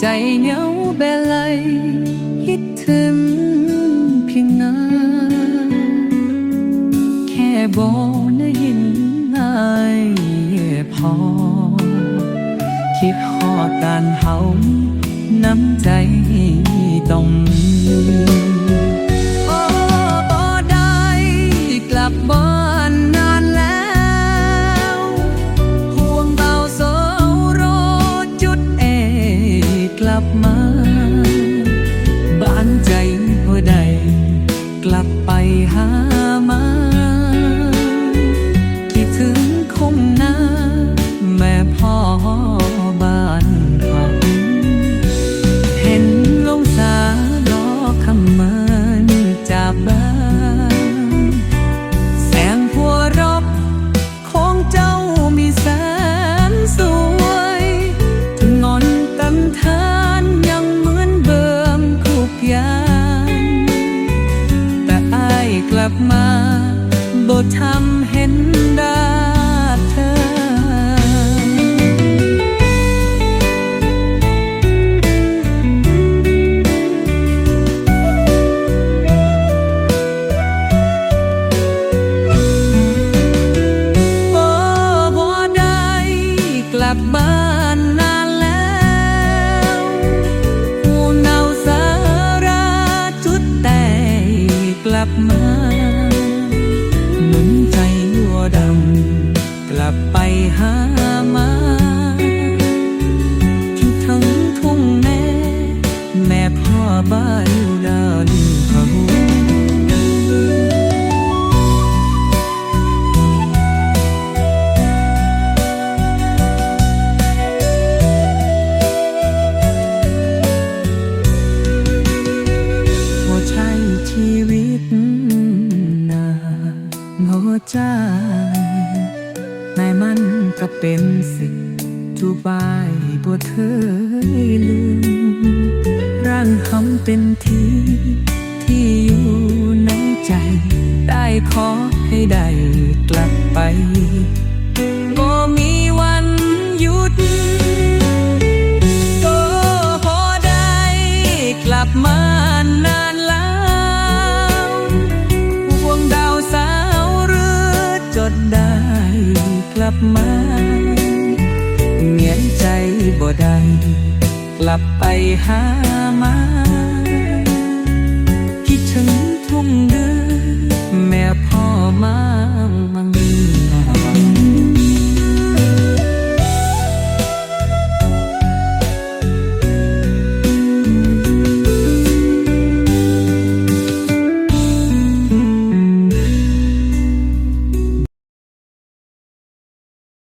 ใจเหนียวเบลัยคิดถึงเพียงนานแค่บอกนะยินง่ายพอ คิดหอดการเฮาน้ำใจต้อง ลับมาบ้า ลับมาบ่ทำเห็นดาเธอ โอ้บ่ได้กลับบ้านนานแล้วห่วงเนาสาราจุดแต่กลับมา หามาที่ทั้งทุ่งแม่แม่พ่อบ้านดานเขาหัวใจชีวิตนาหัวใจ มันก็เป็นสิ่งทุบายบ่เธอลืม ร่างคำเป็นที่ที่อยู่ในใจ ได้ขอให้ได้กลับไป กลับมาเงียนใจบ่ได้กลับไปหามา